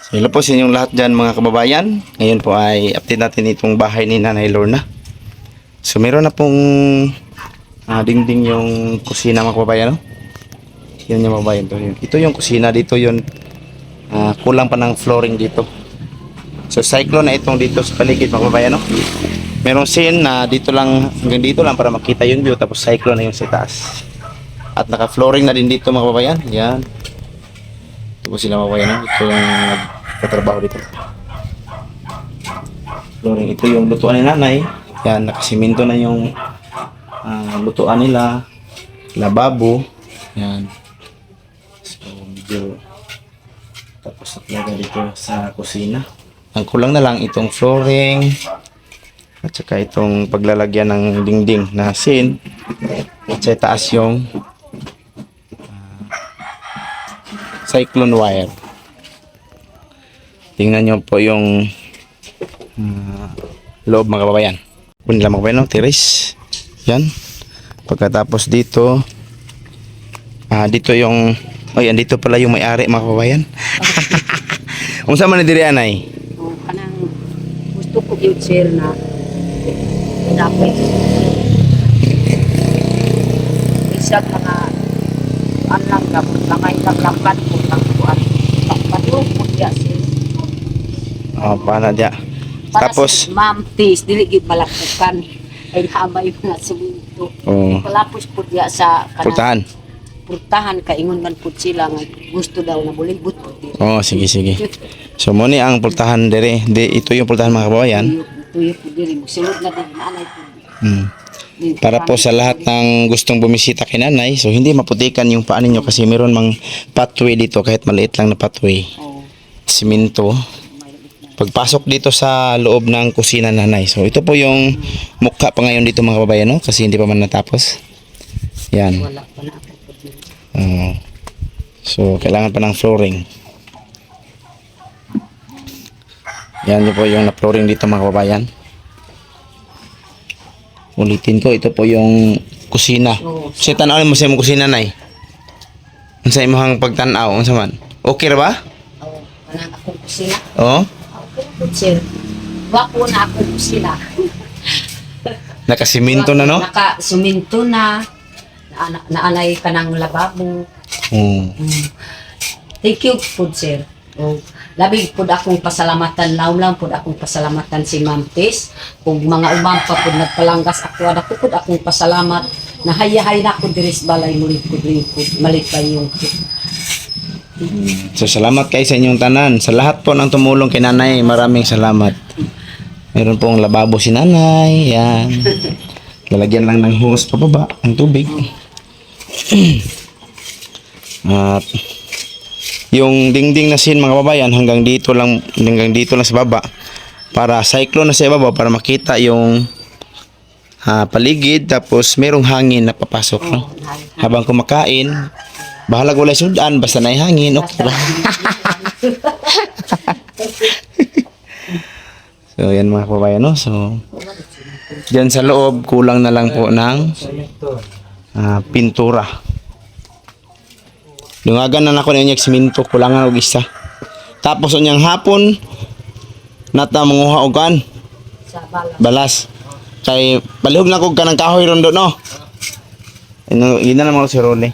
So, hello po sa inyong lahat dyan mga kababayan. Ngayon po ay update natin itong bahay ni Nanay Lorna. So meron na pong ah, dingding yung kusina mga kababayan. No? Yan yung kababayan. To. Ito yung kusina. Dito yun. ah, kulang pa ng flooring dito. So cyclone na itong dito sa paligid mga kababayan. No? Merong scene na dito lang, hanggang dito lang para makita yung view. Tapos cyclone na yung sa taas. At naka-flooring na din dito mga kababayan. Yan. Ito po sila kababayan. No? Ito yung nagtatrabaho dito. Flooring. Ito yung lutuan ni nanay. Yan, nakasiminto na yung ah, lutuan nila. Lababo. Yan. So, medyo tapos na dito sa kusina. Ang kulang na lang itong flooring at saka itong paglalagyan ng dingding na sin at sa taas yung cyclone wire. Tingnan nyo po yung ah, loob mga kababayan. Kung nila mga kababayan, no? tiris. Yan. Pagkatapos dito, ah dito yung, oh yan, dito pala yung may-ari mga kababayan. Kung saan man na diri anay? Kanang gusto ko yung sir na dapat isa ka na an lang dapat langay lang lakat ko lang ko an patulong ko diya sir Oh, paano dia? para Tapos, ma'am tis dili gid malakukan ay habay mga suminto oh, kalapos po diya sa kanang putahan. purtahan ka ingon man pud sila nga gusto daw na bulibot po diri Oh, sige, sige. So, mo ni ang pultahan dire. Di, ito yung pultahan mga kababayan. tuyo tuyo po diri sulod na din anay po Hmm. Para po sa lahat ng gustong bumisita kay nanay, so hindi maputikan yung paan ninyo kasi meron mang pathway dito kahit maliit lang na pathway. Siminto. Pagpasok dito sa loob ng kusina nanay. So ito po yung mukha pa ngayon dito mga kababayan no? kasi hindi pa man natapos. Yan. Oo. so kailangan pa ng flooring. Yan yun po yung na-flooring dito mga kababayan. Ulitin ko, ito po yung kusina. Oo. Kasi tanaw mo sa imong kusina nay. Ang sa imong pagtanaw, unsa man? Okay ra ba? Oh, kanang akong kusina. Oo. Okay po, sir. Wapo na akong kusina. Nakasiminto na no? Naka suminto na. Na, naanay ka ng lababo. Oo. Mm. Thank you po, sir. Oh, labig po akong pasalamatan, laom lang po akong pasalamatan si Ma'am Tis. Kung mga umam pa po nagpalanggas ako, ako po akong pasalamat na hayahay na ako diris balay mulit po lingkod. Malit pa yung So salamat kay sa inyong tanan. Sa lahat po ng tumulong kay nanay, maraming salamat. Meron pong lababo si nanay. Yan. Lalagyan lang ng hose pababa ang tubig. At yung dingding na sin mga babayan hanggang dito lang hanggang dito lang sa baba para cyclone na sa baba para makita yung ah, paligid tapos merong hangin na papasok no? habang kumakain bahala wala sudan basta na hangin okay ra so yan mga kababayan no so Diyan sa loob, kulang na lang po ng ah, pintura. Lungagan na nako niya siminto, kulangan og isa. Tapos unyang hapon nata manguha og kan balas. Kay palihog na kog kanang kahoy rondo no. Ino gina na mo si Rone.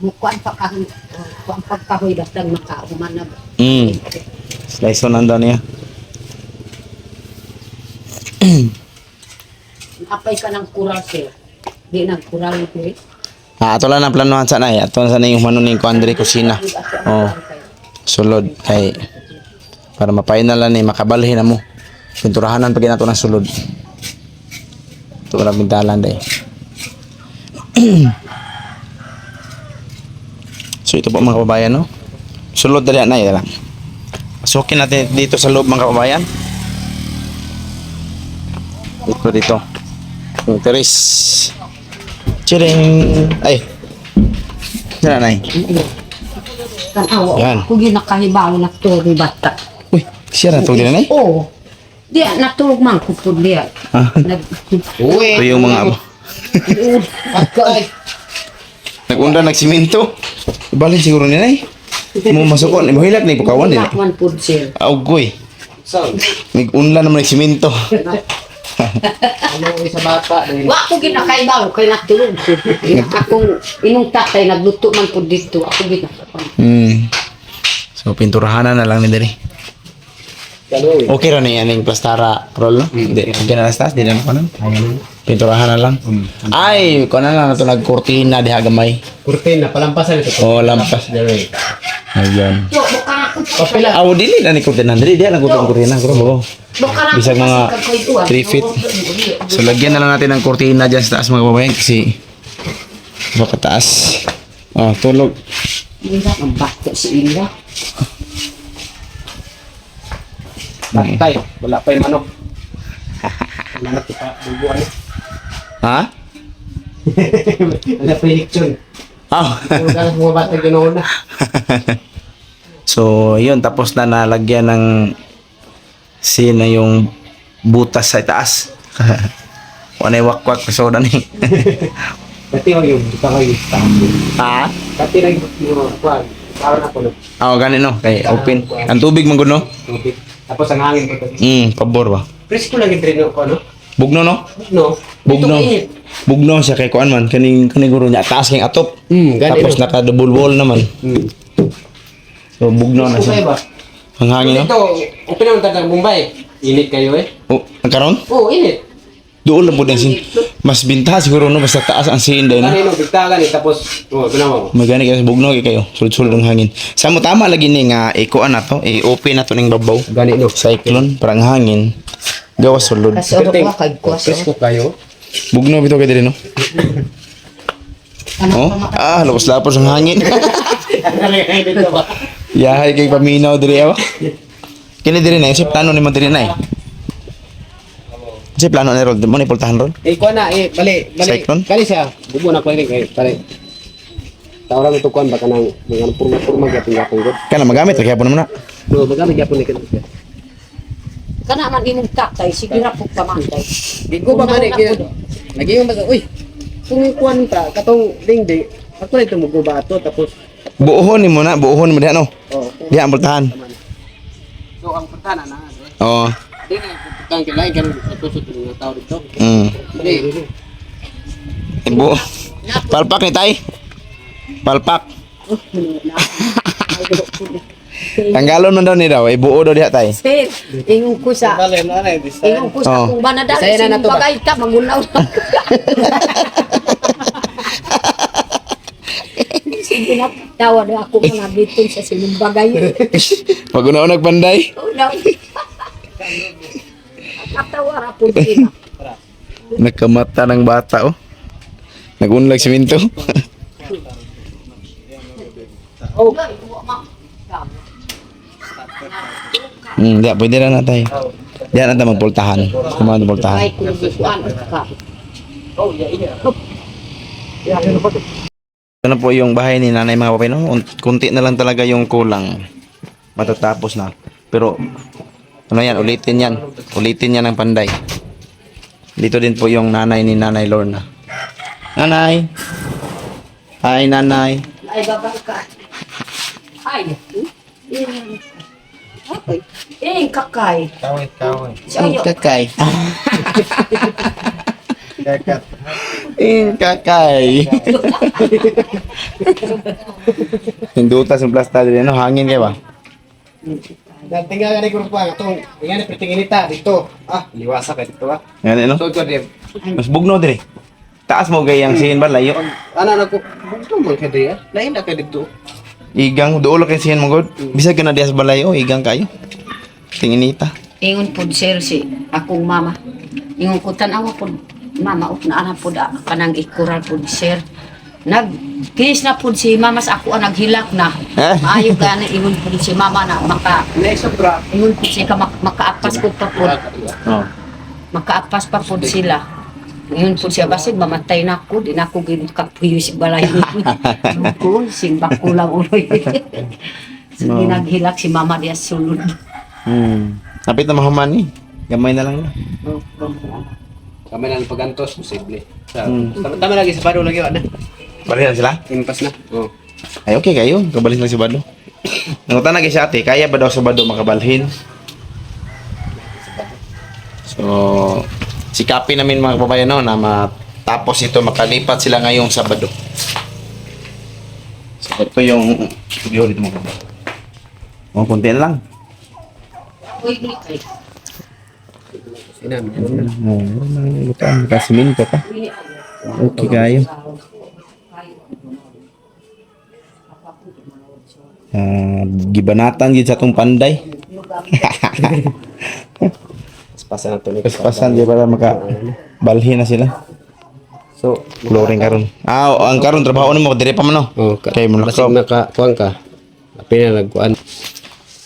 Mukuan pa kahoy. Kuan pa kahoy basta makauman na. Mm. Slice on daw niya. Apay ka ng kural sir. Di nagkural ko eh. Ah, ato lang ang planuhan sa nay. Ato sa nay manuning ko Andre kusina. Oh. Sulod kay para mapainal na ni makabalhin na mo. Pinturahanan pag nato ng sulod. Ito wala bintalan day. so ito po mga kababayan no. Sulod dali na lang. Pasukin natin dito sa loob mga kababayan. Dito dito. Yung teres. Chiring. Ay. Saan na Tanawa. Yan. Kung yun nakahibaw na tulog ni bata. Uy, siya na tugin na eh. Oo. Di, natulog man ko po. Ah. Nag... Ito yung mga ay. nagunda nagsiminto. Balik siguro nila eh. Mo masukon, mo hilak ni pukawan din. Hilak man po, sir. Augoy. So, Mig unla naman ng simento. ano isa bata dahil Wa ko ginakaibaw kay natulog ko. Akong inong tatay nagluto man po dito. Ako ginakaibaw. Hmm. So pinturahan na lang ni diri. Okay ra ni aning plastara roll no? Di okay na las di na ko nan. Pinturahan na lang. Ay, ko na lang nato nagkurtina diha gamay. Kurtin na palampasan ito. Oh, lampas. Buka ako. Papila. Aw dili na ni kurtina diri diha lang kutong kurtina ko mo. Na Bisag mga 3 feet. So lagyan na lang natin ng kurtina diyan sa taas mga kababayan kasi baka taas. Oh, tulog. Hindi ang bata si Ila. Bantay. Wala pa yung manok. Manok pa. Bubuan. Ha? Wala ka lang mga bata ganoon na. so, yun. Tapos na nalagyan ng sina yung butas sa itaas. Ano yung wakwak so na ni. Dati yung yung ito ko yung tambo. ha? Dati na yung yung kwan. Karoon ako no. Oo, ganun no. Kay open. Ang tubig man gud, no? Tubig. Tapos ang hangin ko. Hmm, pabor ba? Presko lang yung drino ko no. Bugno no? No. Bugno. Bugno siya kay kuan man kaning kaning guro niya taas kay atop. Hmm, gani Tapos no. naka double wall naman. Hmm. So bugno na siya. Ang hangin no. Ito, kung pinunta ng Mumbai, init kayo eh. Oh, ang karon? Oo, init. Doon lang po din sin. Mas binta siguro no basta taas ang sin din. No? Kanino, bigtagan eh, tapos, oo, ginawa mo. Magani kayo bugno kay kayo. Sulod-sulod ang hangin. Sa mo tama lagi ni nga ikuan na to, i-open na to ning babaw. Gani no. Cyclone parang hangin. Gawas sulod. Kasi ano ko kay kuwas. Presko kayo. Bugno bito kay diri no. Ano Oh, ah, lapos-lapos ang hangin. Yahay kay paminaw diri awa. Kini diri na, si plano ni mo diri na eh. Si plano ni Rod, mo ni pultahan Rod. Eh, kuha na, eh, bali, bali. Cyclone? Bali siya. Bubo na ko rin kayo, bali. Tawaran ito kuhan, baka nang, mga purma-purma gyapon gud. Kana magamit kaya po naman na. No, magamit gyapon ni kanito. Kana man imong tatay, sige ra po pamantay. Di ko ba man eh, kaya- lagi yung baga, uy, kung kuhan ta, katong dingding, ako na ito ato, tapos, Buuhon ni mo na, buuhon mo diha no. oh, Diha ang pultahan. so ang putana na. Oo. Di na, putang kilay, ganun, ato sa mga tao dito. Mm. Bali, Ibu. Palpak ni tay. Palpak. Tanggalon man daw ni daw, ibuo daw diha tay. Sir, ingon ko sa bali, na na, ingon ko sa Oh. kung banadal Bisaya na sa na to ba? bagay ta magunaw na. Sige na, na ako mga bitin sa sinumbagay. Pag una nagpanday. Oh, no. Katawa po din. Nagkamata ng bata oh. Nagunlag siminto. Oh, Hmm, diya, pwede na na tayo. Diyan magpultahan. Na pultahan. ay kung kuan ka. Ito na po yung bahay ni nanay mga papay, no? Un- Kunti na lang talaga yung kulang. Matatapos na. Pero, ano yan, ulitin yan. Ulitin yan ng panday. Dito din po yung nanay ni nanay Lorna. Nanay! Hi, nanay. Ay babay ka. Ay. Hmm? Okay. Eh, kakay. Kawit, kawit. Sayo. kakay. Kakat. Eh, kakay. Hindutas yung plasta din, no? Hangin kayo ba? Dati nga gani ko pa, itong, nga na pritinginita, dito. Ah, liwasa ka dito ah. Yan, no? So, ito din. Mas bugno dire. Taas mo gayang sin ba layo? Ano na ko, ito man ka diya. Lain na ka dito. Igang duolo kay sin mo god. Bisag ka na dias balay oh, igang kayo. Tinginita. Ingon po sir si akong mama. Ingon ko tanawa po mama naa na po da kanang ikural po sir. Nag kinis na po si mama sa ako ang naghilak na. Maayo gani ingon po si mama na maka ingon po siya ka mak makaapas po pa po. Oh. Makaapas pa po sila. Ingon po siya basig mamatay na ako, di na ako ginkapuyo si balay. ko sing bakulang uloy. so, No. ginaghilak si mama diya sulod. Hmm. Napit na mahuman ni. Gamay na lang na. Oh, Kami na ng pagantos, posible. Sa, Hmm. tama, tama lagi sa paro lagi, ano? Balik na sila? Impas na. Oh. Ay okay kayo. Kabalik lang si Bado. Nangutan na kay si ate, kaya ba daw sa Bado makabalhin? So, sikapin namin mga kababayan no, na matapos ito, makalipat sila ngayong Sabado. So, ito yung video dito mga kababayan. Oh, kunti na lang. Uy. Oh, kasiminto ka. Kayo. Okay kayo. Ah, gibanatan gid sa tong panday. Pasan na to ni Paspasan di para maka balhin na sila. So, Flooring karon. Ah, o, ang karon trabaho nimo dire pa man no. oh, ka, Kay mo basig lakop. makakuan ka. Apil na nagkuan.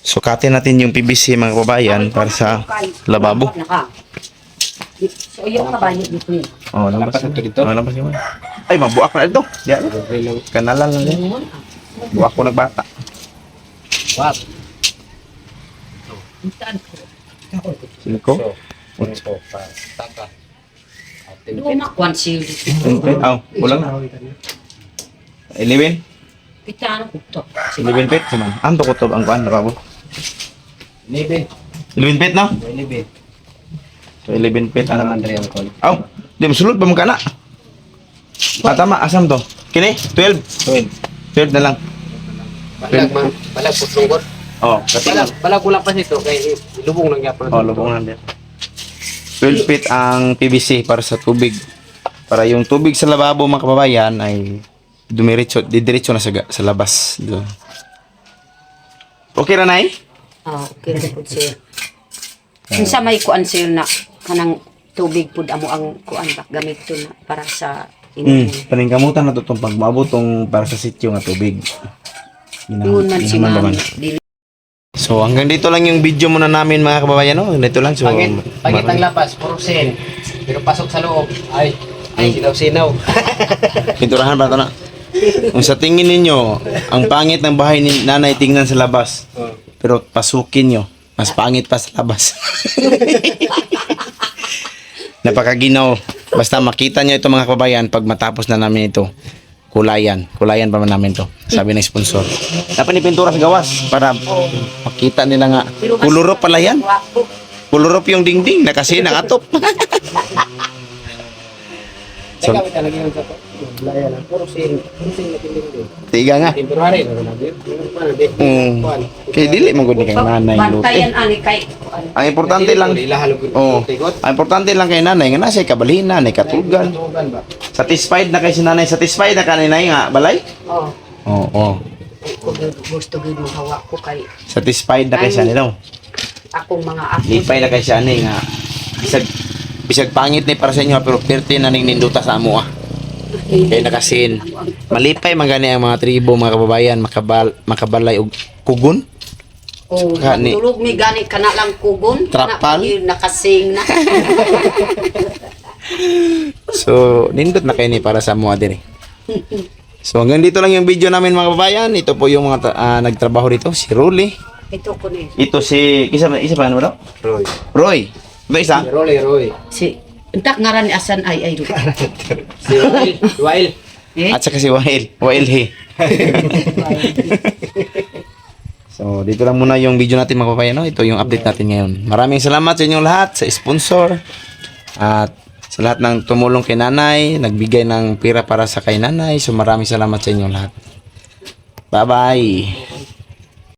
Sukatin natin yung PVC mga kababayan para sa lababo. So, yung kabayo dito yun. Oh, Lampas na to dito. Oh, lampas yun. Ay, mabuak na ito. Diyan. Kanalan lang yan. Buak ko nagbata. What? Silko. So, pa taka. Siya dito. Okay. Oh, kulang na. 11? Pitano ko to. 11 pet saman. Ang to ang kuan. 11 pet no? So 11 pet Alam ang kon. Aw, di masulod ba mo kana? Ah, tama, asam to. Kini, 12. 12. 12 na lang. Balag man. Balag putlungkot. Oh, Balag, balag ko lang pa nito kay lubong lang yapon. Oh, lubong lang din. 12 feet ang PVC para sa tubig. Para yung tubig sa lababo mga kababayan ay dumiretso, didiretso na sa, ga- sa labas. Doon. Okay ra nay? Ah, okay na po sir. Kinsa may kuan sir na kanang tubig pud amo ang kuan ba gamit to na para sa Mm. inyong Paningkamutan na to tong pagmaabot tong para sa sityo nga tubig. Ginahan- Ingon man si ginahan ba ma'am. man? Dili So hanggang dito lang yung video muna namin mga kababayan. No? Dito lang. So, Pagit, pagit ang lapas, puro sin. Pero pasok sa loob, ay, ay, sinaw-sinaw. Pinturahan ba ito na? Kung sa tingin ninyo, ang pangit ng bahay ni nanay tingnan sa labas. Oh. Pero pasukin nyo, mas pangit pa sa labas. Napakaginaw. Basta makita nyo ito mga kababayan pag matapos na namin ito. Kulayan. Kulayan pa man namin to. Sabi ng sponsor. Dapat ni pintura sa gawas para makita nila nga. Kulurop pala yan. Kulurop yung dingding na kasi nakatop. Teka, so, talaga yung sapo. Laya lang, puro sin. Puro sin na tinigil. Tiga nga. Temporary, Mm. Kaya dili mo gud kay nanay luti. Bantayan ani kay kuan. Ang importante lang Oh, ang importante lang kay nanay nga nasa kabalhin na, nay katugan. Tugan ba? Satisfied na kay si nanay, satisfied na ka ni nanay nga balay? Oh, Oo, oh, ko gyud gusto gyud mo hawak ko kay Satisfied na kay siya nila. akong mga apo. Lipay na kay siya ni nga bisag bisag pangit ni para sa inyo pero perti na ning ninduta sa amo ah. Kay nakasin. Malipay man gani ang mga tribo mga kababayan makabal makabalay og kugon. Oh, Ka ni- tulog mi gani kana lang kugon. Trapal? Na, nakasing na. So, nindot na kayo ni para sa amo diri. So hanggang dito lang yung video namin mga kababayan. Ito po yung mga ah, nagtrabaho dito, si Rolly. Ito ko ni. Ito si isa isa pa ano daw? Roy. Roy. Ito isa. Si Roy, Roy. Si Untak ngaran ni asan ay ay. Si Wail. Wail. Eh? At saka si Wael. Wael he. So, dito lang muna yung video natin mga. No? Ito yung update natin ngayon. Maraming salamat sa inyong lahat, sa sponsor. At sa lahat ng tumulong kay nanay, nagbigay ng pira para sa kay nanay. So, maraming salamat sa inyong lahat. Bye-bye.